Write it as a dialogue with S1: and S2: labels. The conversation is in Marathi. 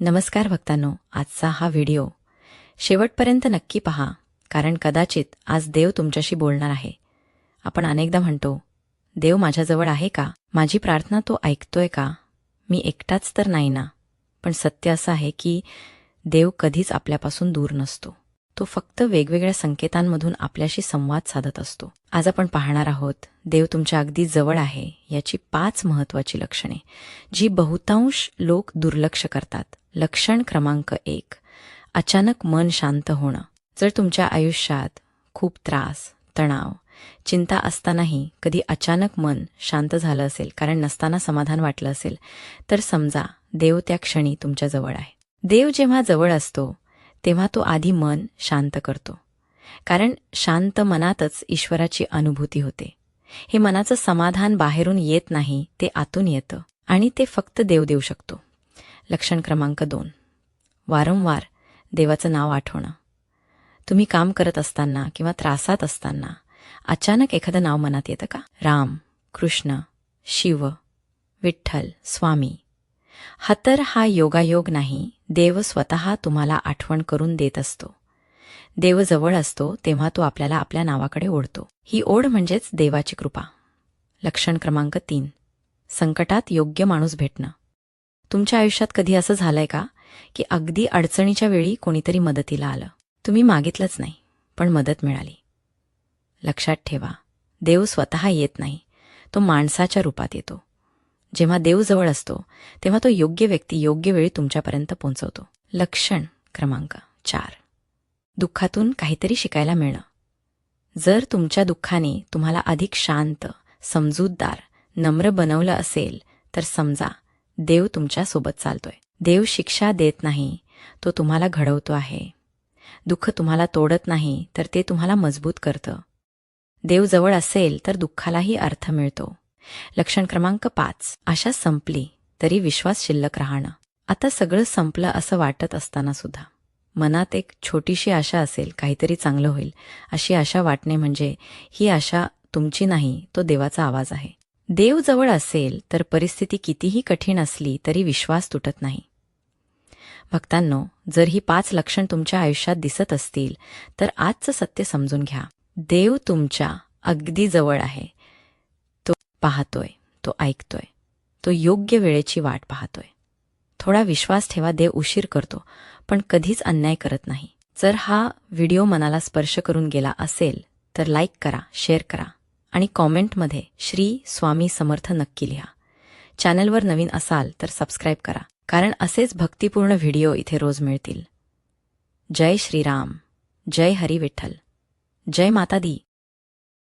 S1: नमस्कार भक्तांनो आजचा हा व्हिडिओ. शेवटपर्यंत नक्की पहा कारण कदाचित आज देव तुमच्याशी बोलणार आहे. आपण अनेकदा म्हणतो देव माझ्याजवळ आहे का? माझी प्रार्थना तो ऐकतोय का? मी एकटाच तर नाही ना? पण सत्य असं आहे की देव कधीच आपल्यापासून दूर नसतो. तो फक्त वेगवेगळ्या संकेतांमधून आपल्याशी संवाद साधत असतो. आज आपण पाहणार आहोत देव तुमच्या अगदी जवळ आहे याची पाच महत्वाची लक्षणे जी बहुतांश लोक दुर्लक्ष करतात. लक्षण क्रमांक एक. अचानक मन शांत होणं. जर तुमच्या आयुष्यात खूप त्रास तणाव चिंता असतानाही कधी अचानक मन शांत झालं असेल कारण नसताना समाधान वाटलं असेल तर समजा देव त्या क्षणी तुमच्याजवळ आहे. देव जेव्हा जवळ असतो तेव्हा तो आधी मन शांत करतो. कारण शांत मनातच ईश्वराची अनुभूती होते. हे मनाचं समाधान बाहेरून येत नाही ते आतून येतं आणि ते फक्त देव देऊ शकतो. लक्षण क्रमांक दोन. वारंवार देवाचं नाव आठवणं. तुम्ही काम करत असताना किंवा त्रासात असताना अचानक एखादं नाव मनात येतं का? राम कृष्ण शिव विठ्ठल स्वामी. हा तर हा योगायोग नाही देव स्वतः तुम्हाला आठवण करून देत असतो. देव जवळ असतो तेव्हा तो आपल्याला आपल्या नावाकडे ओढतो. ही ओढ म्हणजेच देवाची कृपा. लक्षण क्रमांक तीन. संकटात योग्य माणूस भेटणं. तुमच्या आयुष्यात कधी असं झालंय का की अगदी अडचणीच्या वेळी कोणीतरी मदतीला आलं? तुम्ही मागितलंच नाही पण मदत मिळाली. लक्षात ठेवा देव स्वतः येत नाही तो माणसाच्या रूपात येतो. जेव्हा देव जवळ असतो तेव्हा तो योग्य व्यक्ती योग्य वेळी तुमच्यापर्यंत पोहोचवतो. लक्षण क्रमांक चार. दुःखातून काहीतरी शिकायला मिळणं. जर तुमच्या दुःखाने तुम्हाला अधिक शांत समजूतदार नम्र बनवलं असेल तर समजा देव तुमच्यासोबत चालतोय. देव शिक्षा देत नाही तो तुम्हाला घडवतो आहे. दुःख तुम्हाला तोडत नाही तर ते तुम्हाला मजबूत करतं. देव जवळ असेल तर दुःखालाही अर्थ मिळतो. लक्षण क्रमांक पाच. आशा संपली तरी विश्वास शिल्लक राहणं. आता सगळं संपलं असं वाटत असताना सुद्धा. मनात एक छोटीशी आशा असेल काहीतरी चांगलं होईल अशी आशा वाटणे म्हणजे ही आशा तुमची नाही तो देवाचा आवाज आहे. देव जवळ असेल तर परिस्थिती कितीही कठीण असली तरी विश्वास तुटत नाही. भक्तांनो जर ही पाच लक्षण तुमच्या आयुष्यात दिसत असतील तर आजचं सत्य समजून घ्या. देव तुमच्या अगदी जवळ आहे. तो पाहतोय तो ऐकतोय तो योग्य वेळेची वाट पाहतोय. थोडा विश्वास ठेवा देव उशीर करतो पण कधीच अन्याय करत नाही. जर हा व्हिडिओ मनाला स्पर्श करून गेला असेल तर लाईक करा शेअर करा. आणि कॉमेंटमध्ये श्री स्वामी समर्थ नक्की लिहा. चॅनलवर नवीन असाल तर सबस्क्राईब करा कारण असेच भक्तिपूर्ण व्हिडिओ इथे रोज मिळतील. जय श्रीराम. जय हरी विठ्ठल. जय माता दी.